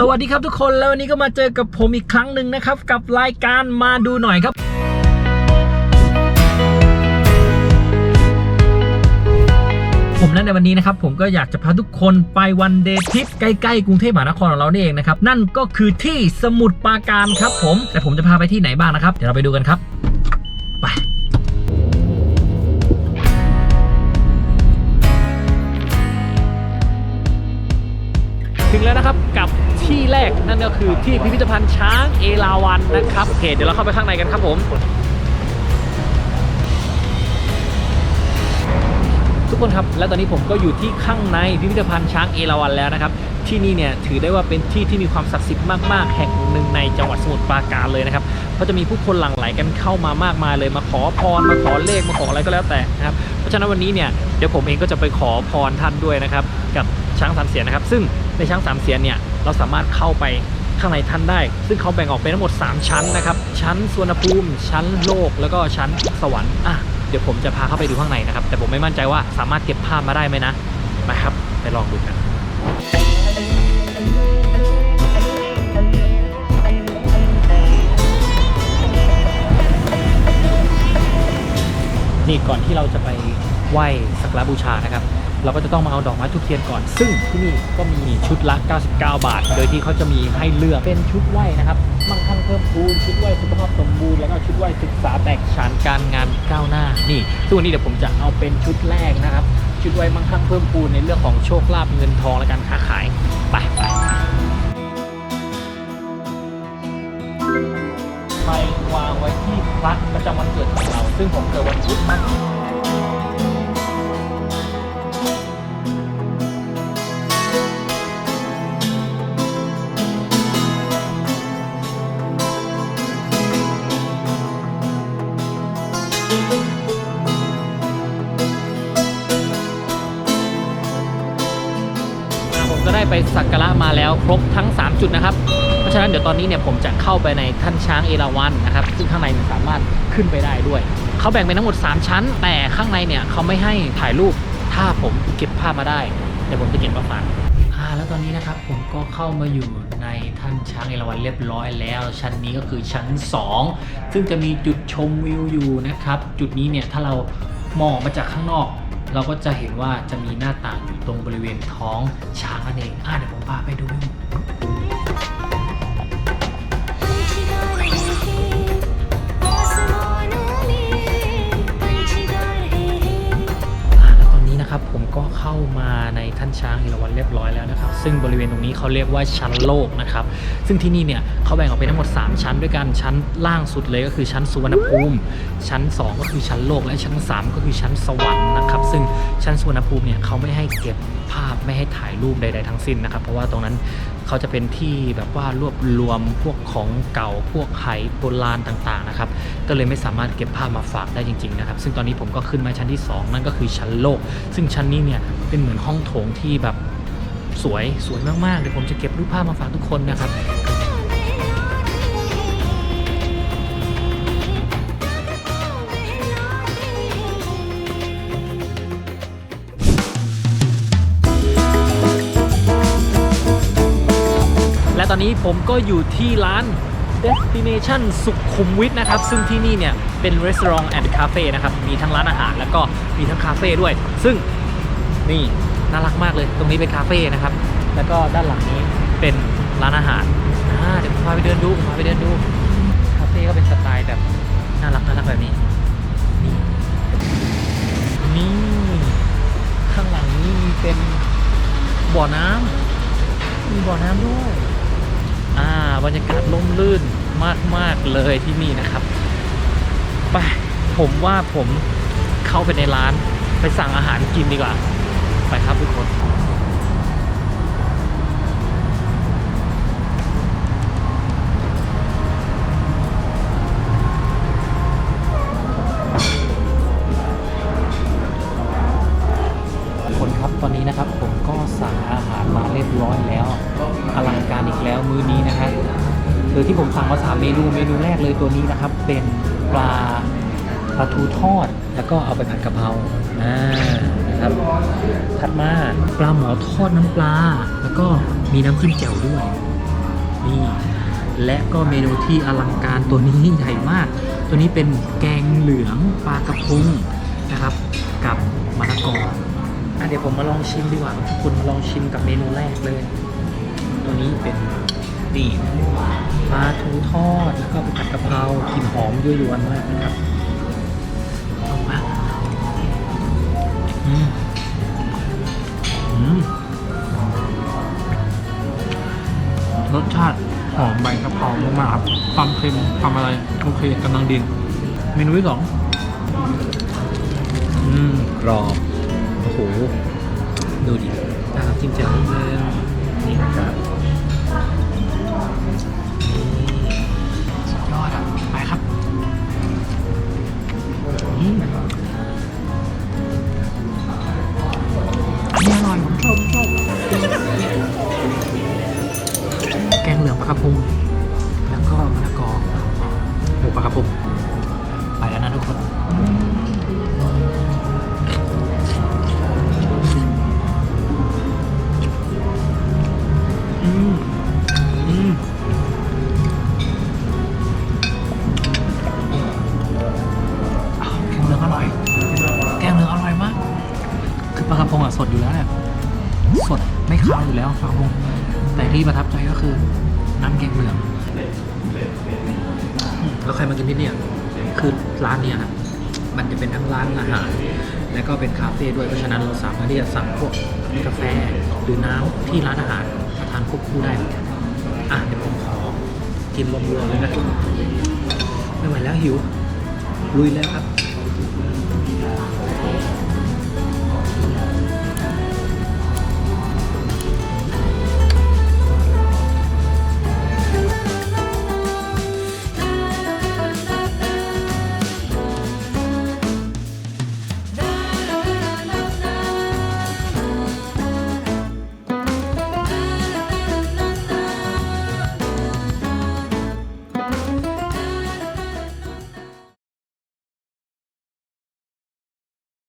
สวัสดีครับทุกคนแล้ววันนี้ก็มาเจอกับผมอีกครั้งหนึ่งนะครับ กับรายการมาดูหน่อยครับ ผมนั้นในวันนี้นะครับผมก็อยากจะพาทุกคนไปวันเดย์ทริปใกล้ๆกรุงเทพมหานครของเรานี่เองนะครับ นั่นก็คือที่สมุทรปราการครับผมแต่ผมจะพาไปที่ไหนบ้างนะครับ เดี๋ยวเราไปดูกันครับ ไปถึงแล้วนะครับกับ ที่แรกนั่นก็คือที่พิพิธภัณฑ์ช้างเอราวันนะครับโอเคเดี๋ยวเราเข้าไปข้างในกันครับผมทุกคนครับและตอนนี้ผมก็อยู่ที่ข้างในพิพิธภัณฑ์ช้างเอราวัณแล้วนะครับ ที่นี่เนี่ยถือได้ว่าเป็นที่ที่มีความศักดิ์สิทธิ์มากๆ แห่งหนึ่งในจังหวัดสมุทรปราการเลยนะครับเพราะจะมีผู้คนหลั่งไหลกันเข้ามามากมายเลยมาขอพรมาขอเลขมาขออะไรก็แล้วแต่นะครับเพราะฉะนั้นวันนี้เนี่ยเดี๋ยวผมเองก็จะไปขอพรท่านด้วยนะครับกับช้างสามเสียนนะครับ ซึ่งในช้างสามเสียนเนี่ย เราสามารถเข้าไปข้างในท่านได้ ซึ่งเขาแบ่งออกเป็นทั้งหมด 3 ชั้นนะครับ ชั้นสวนภูมิ ชั้นโลก แล้วก็ชั้นสวรรค์อะเดี๋ยวผมจะพาเข้าไปดูข้างในนะครับ แต่ผมไม่มั่นใจว่าสามารถเก็บภาพมาได้ไหมนะนะครับ ไปลองดูกันนี่ก่อนที่เราจะไปไหว้สักการบูชานะครับ เราก็จะต้องมาเอาดอกไม้ทุกเทียนก่อน ซึ่งที่นี่ก็มีชุดละ 99 บาท โดยที่เขาจะมีให้เลือกเป็นชุดไหว้นะครับมั่งคั่งเพิ่มพูนชุดไหว้สุขภาพสมบูรณ์แล้วก็ชุดไหว้ศึกษาแตกฉานการงานก้าวหน้านี่ซึ่งวันนี้เดี๋ยวผมจะเอาเป็นชุดแรกนะครับ ชุดไหว้มั่งคั่งเพิ่มพูนในเรื่องของโชคลาภเงินทองและการค้าขายไปไปไปวางไว้ที่พระประจำวันเกิดของเรา ซึ่งผมเกิดวันพุธนะ ผมก็ได้ไปสักการะมาแล้วครบทั้ง 3 จุดนะครับ เพราะฉะนั้นเดี๋ยวตอนนี้เนี่ยผมจะเข้าไปในท่านช้างเอราวัณนะครับ ซึ่งข้างในเนี่ยสามารถขึ้นไปได้ด้วย เขาแบ่งเป็นทั้งหมด 3 ชั้น แต่ข้างในเนี่ยเขาไม่ให้ถ่ายรูป ถ้าผมเก็บภาพมาได้ เดี๋ยวผมจะเก็บมาฝาก ตอนนี้นะครับผมก็เข้ามาอยู่ในท่านช้างเอราวัณเรียบร้อยแล้ว ชั้นนี้ก็คือชั้น 2 ซึ่งจะมีจุดชมวิวอยู่นะครับ จุดนี้เนี่ยถ้าเรามองมาจากข้างนอก เราก็จะเห็นว่าจะมีหน้าต่างอยู่ตรงบริเวณท้องช้างนั่นเองอะเดี๋ยวผมพาไปดูานช้างเอราวัณเรียบร้อยแล้วนะครับ ซึ่งบริเวณตรงนี้เขาเรียกว่าชั้นโลกนะครับ ซึ่งที่นี่เนี่ยเขาแบ่งออกเป็นทั้งหมด 3 ชั้นด้วยกันชั้นล่างสุดเลยก็คือชั้นสุวรรณภูมิ ชั้น 2 ก็คือชั้นโลกและชั้น 3 ก็คือชั้นสวรรค์นะครับ ซึ่งชั้นสุวรรณภูมิเนี่ยเขาไม่ให้เก็บภาพ ให้ถ่ายรูปใดๆทั้งสิ้นนะครับ เพราะว่าตรงนั้นเขาจะเป็นที่แบบว่ารวบรวมพวกของเก่าพวกไหโบราณต่างๆนะครับ ก็เลยไม่สามารถเก็บภาพมาฝากได้จริงๆนะครับ ซึ่งตอนนี้ผมก็ขึ้นมาชั้นที่ 2 นั่นก็คือชั้นโลก ซึ่งชั้นนี้เนี่ยเป็นเหมือนห้องโถงที่แบบสวยสวยมากๆเดี๋ยวผมจะเก็บรูปภาพมาฝากทุกคนนะครับ ตอนนี้ผมก็อยู่ที่ร้าน Destination สุขุมวิทนะครับ ซึ่งที่นี่เนี่ย เป็นรีสอร์ทแอนด์คาเฟ่นะครับ มีทั้งร้านอาหารแล้วก็มีทั้งคาเฟ่ด้วย ซึ่งนี่น่ารักมากเลย ตรงนี้เป็นคาเฟ่นะครับ แล้วก็ด้านหลังนี้เป็นร้านอาหารอ่าเดี๋ยวผมพาไปเดินดูผมพาไปเดินดู คาเฟ่ก็เป็นสไตล์แบบน่ารักน่ารักแบบนี้ นี่นี่ข้างหลังนี้มีเป็นบ่อน้ำมีบ่อน้ำด้วย บรรยากาศล่มลื่นมาก ๆ เลยที่นี่นะครับ ไปผมว่าผมเข้าไปในร้านไปสั่งอาหารกินดีกว่า ไปครับทุกคน มาสามเมนูเมนูแรกเลยตัวนี้นะครับ เป็นปลาปลาทูทอด แล้วก็เอาไปผัดกะเพราอ่านะครับถัดมาปลาหมอทอดน้ำปลา แล้วก็มีน้ำจิ้มแจ่วด้วยนี่และก็เมนูที่อลังการตัวนี้ใหญ่มาก ตัวนี้เป็นแกงเหลืองปลากระพงนะครับ กับมะละกออะเดี๋ยวผมมาลองชิมดีกว่าคุณมาลองชิมกับเมนูแรกเลย ตัวนี้เป็นนี่ ปลาทูทอด แล้วก็เป็นผัดกะเพรากลิ่นหอมยั่วยวนมากนะครับลองมาอืมอืมรสชาติหอมใบกะเพรามากๆครับ ความเค็มความอะไร โอเคกำลังดีเมนูที่สองอืมกรอบ โอ้โห ดูดิน้ำจิ้มแจ่วนิดนึงนี่นะครับ แกงเหลืองปลากระพงแล้วก็มะละกอหมูปลากระพงไปแล้วนะทุกคนอืมอืมอ้าวแกงเหลืองอร่อยแกงเหลืองอร่อยมากคือปลากระพงอะสดอยู่แล้วแหละสดไม่คาวอยู่แล้วปลากระพง แต่ที่ประทับใจก็คือน้ำแกงเหลือง แล้วใครมากินที่เนี่ยคือร้านเนี้ยนะมันจะเป็นทั้งร้านอาหาร และก็เป็นคาเฟ่ด้วยเพราะฉะนั้นเราสามารถที่จะสั่งพวกกาแฟหรือน้ำที่ร้านอาหารมาทานควบคู่ได้เหมือนกันอะเดี๋ยวผมขอกินรวมๆเลยนะไม่ไหวแล้วหิวลุยแล้วครับ